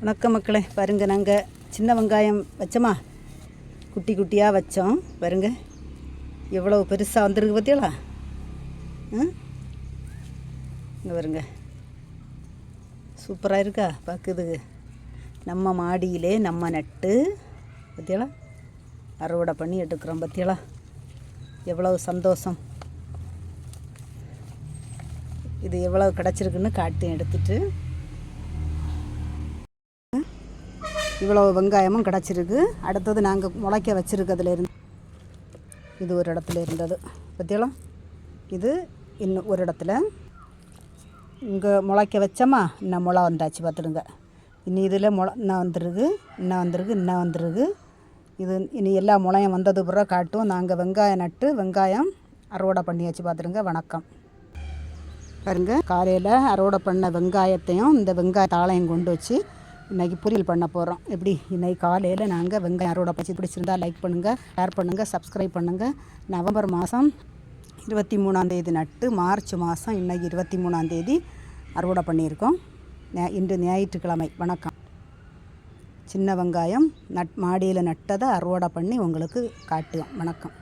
வணக்கம் மக்களே. பாருங்க நாங்கள் சின்ன வெங்காயம் வச்சோமா? குட்டி குட்டியாக வச்சோம். பாருங்க எவ்வளோ பெருசாக வந்துருக்கு பார்த்தீங்களா இங்கே பாருங்க. சூப்பராக இருக்கா? பார்க்குது நம்ம மாடியிலே நம்ம நட்டு பார்த்தீங்களா அறுவடை பண்ணி எடுக்கிறோம் பார்த்தீங்களா எவ்வளவு சந்தோஷம். இது எவ்வளோ கிடச்சிருக்குன்னு காட்டி எடுத்துட்டு இவ்வளோ வெங்காயமும் கிடச்சிருக்கு. அடுத்தது நாங்கள் முளைக்க வச்சுருக்கிறதுலேருந்து இது ஒரு இடத்துல இருந்தது. பற்றியெல்லாம் இது இன்னும் ஒரு இடத்துல. இங்கே முளைக்க வச்சோமா? இன்னும் முளை வந்தாச்சு பார்த்துடுங்க இனி இதில் முளை இன்னும் வந்துருக்கு இன்னும் வந்துருக்கு இன்னும் வந்துருக்கு. இது இனி எல்லா முளையும் வந்தது பிற காட்டும். நாங்கள் வெங்காயம் நட்டு வெங்காயம் அறுவடை பண்ணியாச்சு பார்த்துடுங்க வணக்கம். பாருங்கள் காலையில் அறுவடை பண்ண வெங்காயத்தையும் இந்த வெங்காய தாளையும் கொண்டு வச்சு இன்றைக்கி பொரியல் பண்ண போகிறோம் எப்படி? இன்றைக்கி காலையில் நாங்கள் வெங்காயம் அறுவடை பச்சி பிடிச்சிருந்தா லைக் பண்ணுங்கள் ஷேர் பண்ணுங்கள் சப்ஸ்கிரைப் பண்ணுங்கள் நவம்பர் மாதம் இருபத்தி மூணாந்தேதி நட்டு மார்ச் மாதம் இன்றைக்கி இருபத்தி மூணாந்தேதி அறுவடை பண்ணியிருக்கோம். இன்று ஞாயிற்றுக்கிழமை. வணக்கம். சின்ன வெங்காயம் நட் மாடியில் நட்டதை அறுவடை பண்ணி உங்களுக்கு காட்டுவோம். வணக்கம்.